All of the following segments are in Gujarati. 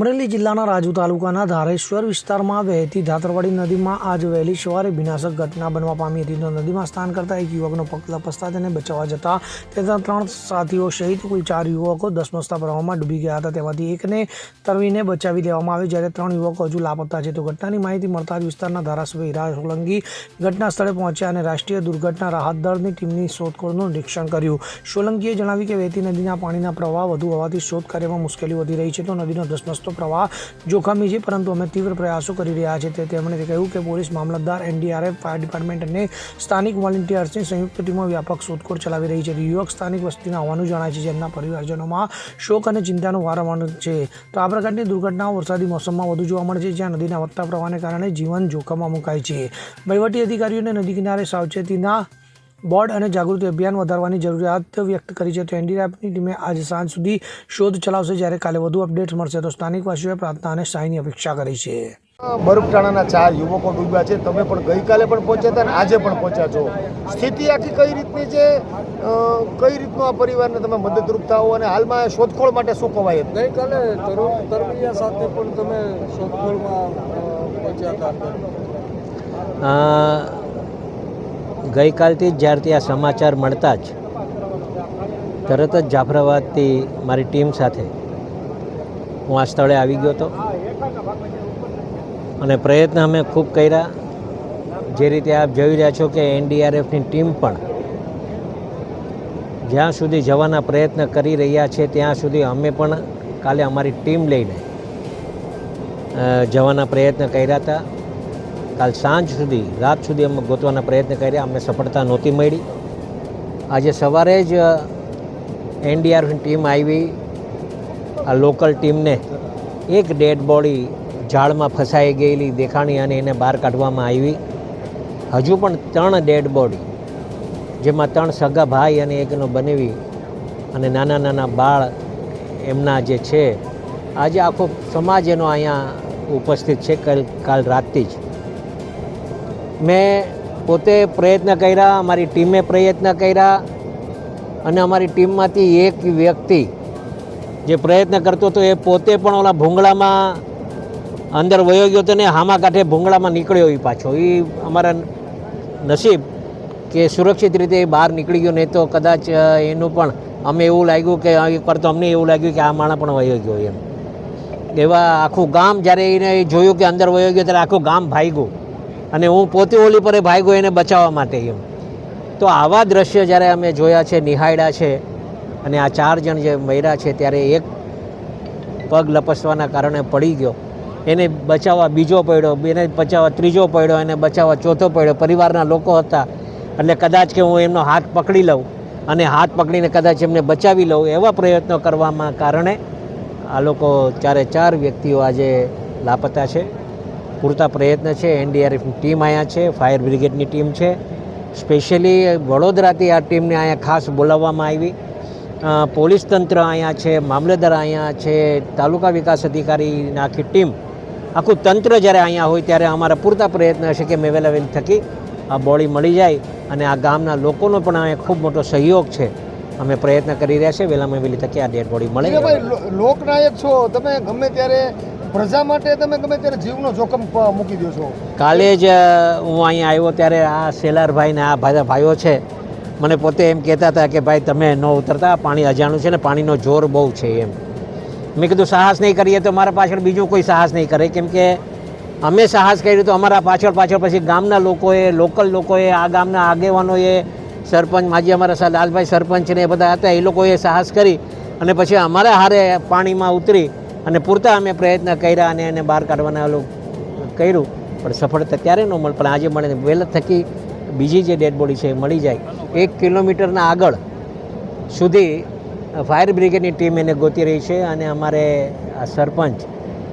અમરેલી જિલ્લાના રાજુ તાલુકાના ધારેશ્વર વિસ્તારમાં વહેતી ધાતરવાડી નદીમાં આજ વહેલી સવારે વિનાશક ઘટના બનવા પામી હતી. તો નદીમાં સ્નાન કરતા એક યુવકનો પગ લપસતા તેને બચાવવા જતા તેના ત્રણ સાથીઓ સહિત કુલ ચાર યુવકો દસમસ્તા પ્રવાહમાં ડૂબી ગયા હતા. તેમાંથી એકને તરવીને બચાવી લેવામાં આવ્યો જ્યારે ત્રણ યુવકો હજુ લાપતા છે. તો ઘટનાની માહિતી મળતા જ વિસ્તારના ધારાસભ્ય હીરા સોલંકી ઘટના સ્થળે પહોંચ્યા અને રાષ્ટ્રીય દુર્ઘટના રાહત દળની ટીમની શોધખોળનું નિરીક્ષણ કર્યું. સોલંકીએ જણાવ્યું કે વહેતી નદીના પાણીના પ્રવાહ વધુ હોવાથી શોધ કાર્યમાં મુશ્કેલી વધી રહી છે. તો નદીનો ધસમસતો પ્રવાહ જોખમી છે, પરંતુ અમે તીવ્ર પ્રયાસો કરી રહ્યા છે તે તેમણે કહ્યું કે પોલીસ મામલતદાર એનડીઆરએફ, ફાયર ડિપાર્ટમેન્ટ અને સ્થાનિક વોલેન્ટિયર્સની સંયુક્ત ટીમો વ્યાપક શોધખોળ ચલાવી રહી છે. યુવક સ્થાનિક વસ્તીના હોવાનું જણાય છે, જેમના પરિવારજનોમાં શોક અને ચિંતાનું વાતાવરણ છે. તો આ પ્રકારની દુર્ઘટનાઓ વરસાદી મોસમમાં વધુ જોવા મળે છે, જ્યાં નદીના વધતા પ્રવાહને કારણે જીવન જોખમમાં મુકાય છે. વહીવટી અધિકારીઓને નદી કિનારે સાવચેતીના બોર્ડ અને જાગૃતિ અભિયાન વધારવાની જરૂરિયાત વ્યક્ત કરી છે. તો એનડીઆરએફની ટીમે આજે સાંજ સુધી શોધ ચલાવશે જ્યારે કાલે વધુ અપડેટ્સ મળશે. તો સ્થાનિકવાસીઓએ પ્રાર્થના અને સહાયની અપેક્ષા કરી છે. બરફટાણાના ચાર યુવકો ડૂબ્યા છે. તમે પણ ગઈકાલે પણ પહોંચ્યા હતા અને આજે પણ પહોંચ્યા છો. સ્થિતિ આખી કઈ રીતની છે? કઈ રીતનું આ પરિવારને તમે મદદરૂપ થાઓ અને હાલમાં શોધખોળ માટે શું કવાય ગઈકાલે તરુણ તરવૈયા સાથે પણ તમે શોધખોળમાં પહોંચ્યા હતા. ગઈકાલથી જ જ્યારથી આ સમાચાર મળતા જ તરત જ જાફરાબાદથી મારી ટીમ સાથે હું આ સ્થળે આવી ગયો હતો. અને પ્રયત્ન અમે ખૂબ કર્યા. જે રીતે આપ જોઈ રહ્યા છો કે એનડીઆરએફની ટીમ પણ જ્યાં સુધી જવાના પ્રયત્ન કરી રહ્યા છે, ત્યાં સુધી અમે પણ કાલે અમારી ટીમ લઈને જવાના પ્રયત્ન કર્યા હતા. કાલ સાંજ સુધી, રાત સુધી અમે ગોતવાના પ્રયત્ન કર્યા. અમને સફળતા નહોતી મળી. આજે સવારે જ એનડીઆરએફની ટીમ આવી. આ લોકલ ટીમને એક ડેડ બોડી ઝાડમાં ફસાઈ ગયેલી દેખાણી અને એને બહાર કાઢવામાં આવી. હજુ પણ ત્રણ ડેડ બોડી, જેમાં ત્રણ સગા ભાઈ અને એકનો બનેવી અને નાના નાના બાળ એમના જે છે. આજે આખો સમાજ એનો અહીંયા ઉપસ્થિત છે. કાલ કાલ રાતથી જ. મેં પોતે પ્રયત્ન કર્યા, અમારી ટીમે પ્રયત્ન કર્યા અને અમારી ટીમમાંથી એક વ્યક્તિ જે પ્રયત્ન કરતો હતો એ પોતે પણ ઓલા ભૂંગળામાં અંદર વયો ગયો હતો ને હામા કાંઠે ભૂંગળામાં નીકળ્યો એ પાછો. એ અમારા નસીબ કે સુરક્ષિત રીતે એ બહાર નીકળી ગયો, નહીં તો કદાચ એનું પણ અમે એવું લાગ્યું કે કરતો અમને એવું લાગ્યું કે આ માણસ પણ વયો ગયો એમ. એવા આખું ગામ જ્યારે એને જોયું કે અંદર વયો ગયો, ત્યારે આખું ગામ ભાગ્યું. અને હું પોતે ઓલી પરે ભાગ્યો એને બચાવવા માટે એમ તો આવા દ્રશ્ય જ્યારે અમે જોયા છે, નિહાળ્યા છે અને આ ચાર જણ જે મર્યા છે ત્યારે એક પગ લપસવાના કારણે પડી ગયો. એને બચાવવા બીજો પડ્યો, એને બચાવવા ત્રીજો પડ્યો, એને બચાવવા ચોથો પડ્યો. પરિવારના લોકો હતા. એટલે કદાચ કે હું એમનો હાથ પકડી લઉં અને હાથ પકડીને કદાચ એમને બચાવી લઉં એવા પ્રયત્નો કરવામાં કારણે આ લોકો ચારે ચાર વ્યક્તિઓ આજે લાપતા છે. પૂરતા પ્રયત્ન છે. એનડીઆરએફની ટીમ અહીંયા છે. ફાયર બ્રિગેડની ટીમ છે. સ્પેશિયલી વડોદરાથી આ ટીમને અહીંયા ખાસ બોલાવવામાં આવી. પોલીસ તંત્ર અહીંયા છે મામલતદાર અહીંયા છે તાલુકા વિકાસ અધિકારીની આખી ટીમ. આખું તંત્ર જ્યારે અહીંયા હોય ત્યારે અમારા પૂરતા પ્રયત્ન હશે કે મેં વેલ થકી આ બોડી મળી જાય અને આ ગામના લોકોનો પણ અહીંયા ખૂબ મોટો સહયોગ છે. અમે પ્રયત્ન કરી રહ્યા છે વહેલામાં વહેલી તકે આ ડેડ બોડી મળે લોકનાયક છો. તમે ગમે ત્યારે પ્રજા માટે તમે ગમે ત્યારે જીવનો જોખમ મૂકી દો છો. કાલે જ હું અહીંયા આવ્યો ત્યારે આ શેલારભાઈ ને આ ભાઈ ભાઈઓ છે, મને પોતે એમ કહેતા હતા કે ભાઈ તમે ન ઉતરતા, પાણી અજાણું છે ને, પાણીનો જોર બહુ છે એમ. મેં કીધું, સાહસ નહીં કરીએ તો મારા પાછળ બીજું કોઈ સાહસ નહીં કરે. કેમ કે અમે સાહસ કર્યું તો અમારા પાછળ પાછળ પછી ગામના લોકોએ, લોકલ લોકોએ, આ ગામના આગેવાનોએ, સરપંચ, માજી અમારા લાલભાઈ સરપંચ ને એ બધા હતા, એ લોકોએ સાહસ કરી અને પછી અમારા હારે પાણીમાં ઉતરી અને પૂરતા અમે પ્રયત્ન કર્યા અને એને બહાર કાઢવાના કર્યું. પણ સફળતા ત્યારે ન મળે. પણ આજે મળે વહેલા થકી બીજી જે ડેડ બોડી છે એ મળી જાય. એક કિલોમીટરના આગળ સુધી ફાયર બ્રિગેડની ટીમ એને ગોતી રહી છે અને અમારે આ સરપંચ,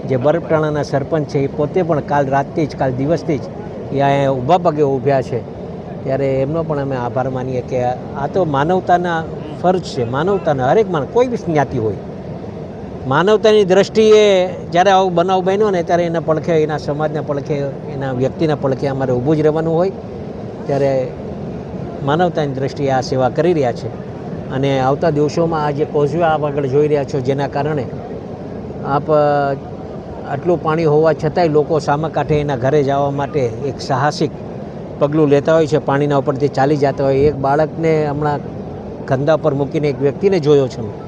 જે બરફટાણાના સરપંચ છે એ પોતે પણ કાલ રાતથી જ, કાલ દિવસથી જ એ અહીંયા ઊભા પગે ઊભ્યા છે. ત્યારે એમનો પણ અમે આભાર માનીએ કે આ તો માનવતાના ફરજ છે. માનવતાના હરેક માનવ કોઈ બી જ્ઞાતિ હોય માનવતાની દ્રષ્ટિએ જ્યારે આવો બનાવ બન્યો ને ત્યારે એના પડખે, એના સમાજના પડખે, એના વ્યક્તિના પડખે અમારે ઊભું જ રહેવાનું હોય. ત્યારે માનવતાની દ્રષ્ટિએ આ સેવા કરી રહ્યા છે. અને આવતા દિવસોમાં આ જે કોઝવે આપ આગળ જોઈ રહ્યા છો, જેના કારણે આપ આટલું પાણી હોવા છતાંય લોકો સામા કાંઠે એના ઘરે જવા માટે એક સાહસિક પગલું લેતા હોય છે. પાણીના ઉપરથી ચાલી જતા હોય. એક બાળકને હમણાં કંધા પર મૂકીને એક વ્યક્તિને જોયો છું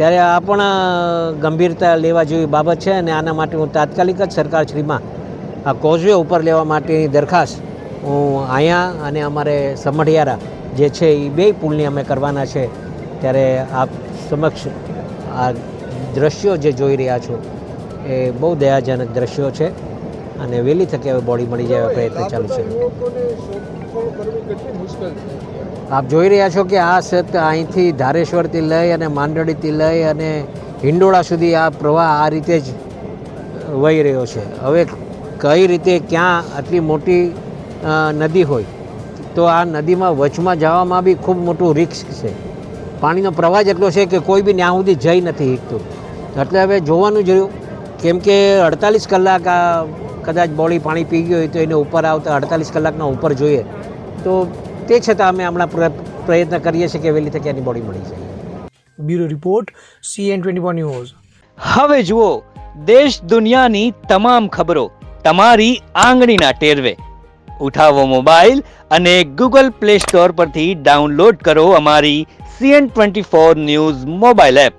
ત્યારે આ પણ ગંભીરતા લેવા જેવી બાબત છે અને આના માટે હું તાત્કાલિક જ સરકારશ્રીમાં આ કોઝવે ઉપર લેવા માટેની દરખાસ્ત હું અહીંયા અને અમારે સમઢિયારા જે છે એ બે પુલની અમે કરવાના છે. ત્યારે આપ સમક્ષ આ દ્રશ્યો જે જોઈ રહ્યા છો એ બહુ દયાજનક દ્રશ્યો છે અને વહેલી થકી હવે બોડી મળી જાય એવા પ્રયત્ન ચાલુ છે? આપ જોઈ રહ્યા છો કે આ સત અહીંથી ધારેશ્વરથી લઈ અને માંડળીથી લઈ અને હિંડોળા સુધી આ પ્રવાહ આ રીતે જ વહી રહ્યો છે. હવે કઈ રીતે ક્યાં આટલી મોટી નદી હોય? તો આ નદીમાં વચમાં જવામાં બી ખૂબ મોટું રિસ્ક છે. પાણીનો પ્રવાહ જ એટલો છે કે કોઈ બી ત્યાં સુધી જઈ નથી શકતું. એટલે હવે જોવાનું જોયું કેમ કે અડતાલીસ કલાક આ કદાચ બોળી પાણી પી ગયું હોય તો એને ઉપર આવતા અડતાલીસ કલાકના ઉપર જોઈએ. તો તે છતાં અમે હમણાં પ્ર- પ્રયત્ન કરીએ છીએ કે વહેલી તકે એની બોડી મળી જાય. Bureau report CN twenty four news. હવે જુઓ દેશ દુનિયાની તમામ ખબરો તમારી આંગળીના ટેરવે. ઉઠાવો મોબાઈલ અને ગૂગલ પ્લે સ્ટોર પરથી ડાઉનલોડ કરો અમારી CN twenty four news mobile app.